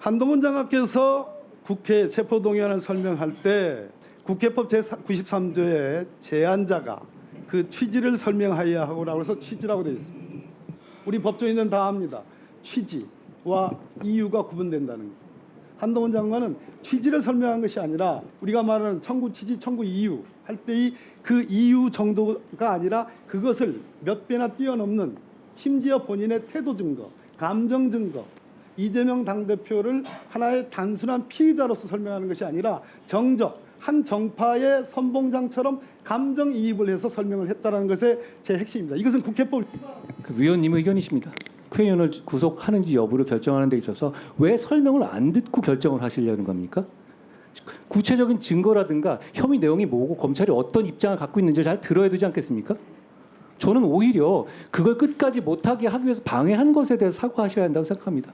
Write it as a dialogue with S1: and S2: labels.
S1: 한동훈 장관께서 국회 체포동의안을 설명할 때 국회법 제93조의 제안자가 그 취지를 설명하여야 하고라고 해서 취지라고 되어 있습니다. 우리 법조인은 다 압니다. 취지와 이유가 구분된다는 거. 한동훈 장관은 취지를 설명한 것이 아니라 우리가 말하는 청구 취지, 청구 이유 할 때의 그 이유 정도가 아니라 그것을 몇 배나 뛰어넘는 심지어 본인의 태도 증거, 감정 증거, 이재명 당대표를 하나의 단순한 피의자로서 설명하는 것이 아니라 정적, 한 정파의 선봉장처럼 감정이입을 해서 설명을 했다는 것의 제 핵심입니다. 이것은 국회법
S2: 그 위원님 의견이십니다. 크 의원을 구속하는지 여부를 결정하는 데 있어서 왜 설명을 안 듣고 결정을 하시려는 겁니까? 구체적인 증거라든가 혐의 내용이 뭐고 검찰이 어떤 입장을 갖고 있는지 잘 들어야 되지 않겠습니까? 저는 오히려 그걸 끝까지 못하게 하기 위해서 방해한 것에 대해서 사과하셔야 한다고 생각합니다.